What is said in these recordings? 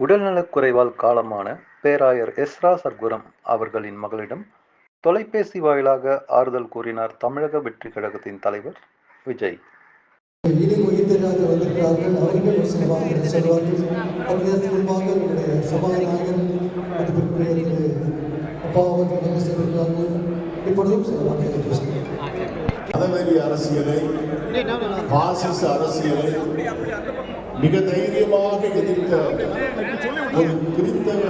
உடல்நலக்குறைவால் காலமான பேராயர் எஸ்ரா சர்க்குரம் அவர்களின் மகளிடம் தொலைபேசி வாயிலாக ஆறுதல் கூறினார் தமிழக வெற்றி கழகத்தின் தலைவர் விஜய். மதவெறி அரசியலை பாசிச அரசியலை மிக தைரியமாக எதிர்த்த ஒரு கிறித்தவ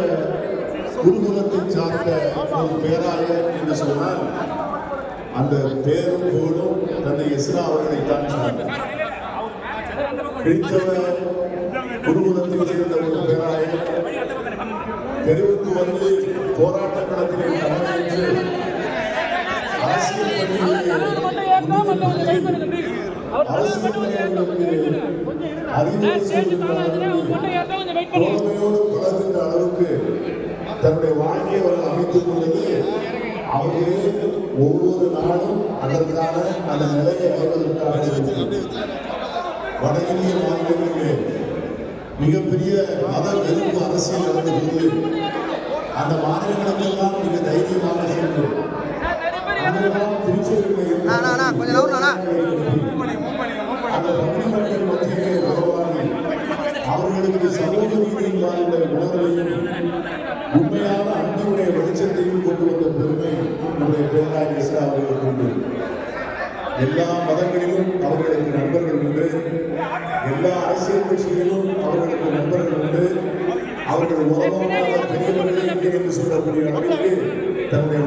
குருகுலத்தை சார்ந்த ஒரு பேராயர் என்று சொன்னால் அந்த பேரும் போலும் தந்தை எஸ்ரா அவர்களை தான் கிறித்தவ குருகுலத்தை சேர்ந்த ஒரு பேராயர் தெருவுக்கு வந்து போராட்ட களத்திலே தலைமையேற்று அரசியல் பணியிலே அரசியல் தன்னுடைய வாழ்க்கையை அவர்கள் அமைத்துக் கொண்டது. அவர்களே ஒவ்வொரு நாளும் அதற்கான அந்த நிலையை அடைவதற்காக. வட இந்திய மாநிலங்களிலே மிகப்பெரிய மத வெறுப்பு அரசியல் நடந்தபோது அந்த மாநிலங்களுக்கெல்லாம் மிக தைரியமாக சென்று அங்கெல்லாம் அவர்களுக்கு சமூக வாழ்ந்த உணர்வையும் உண்மையான அன்பினுடைய வெளிச்சத்தையும் கொண்டு வந்த பெருமை நம்முடைய பேராய் இஸ்ரா அவர்களுக்கு உண்டு. எல்லா மதங்களிலும் அவர்களுக்கு நண்பர்கள் உண்டு. எல்லா அரசியல் கட்சிகளிலும் அவர்களுக்கு நண்பர்கள் உண்டு. அவர்கள் உலகமாக பெரியவர்கள் என்று சொல்லக்கூடிய அளவிற்கு தன்னுடைய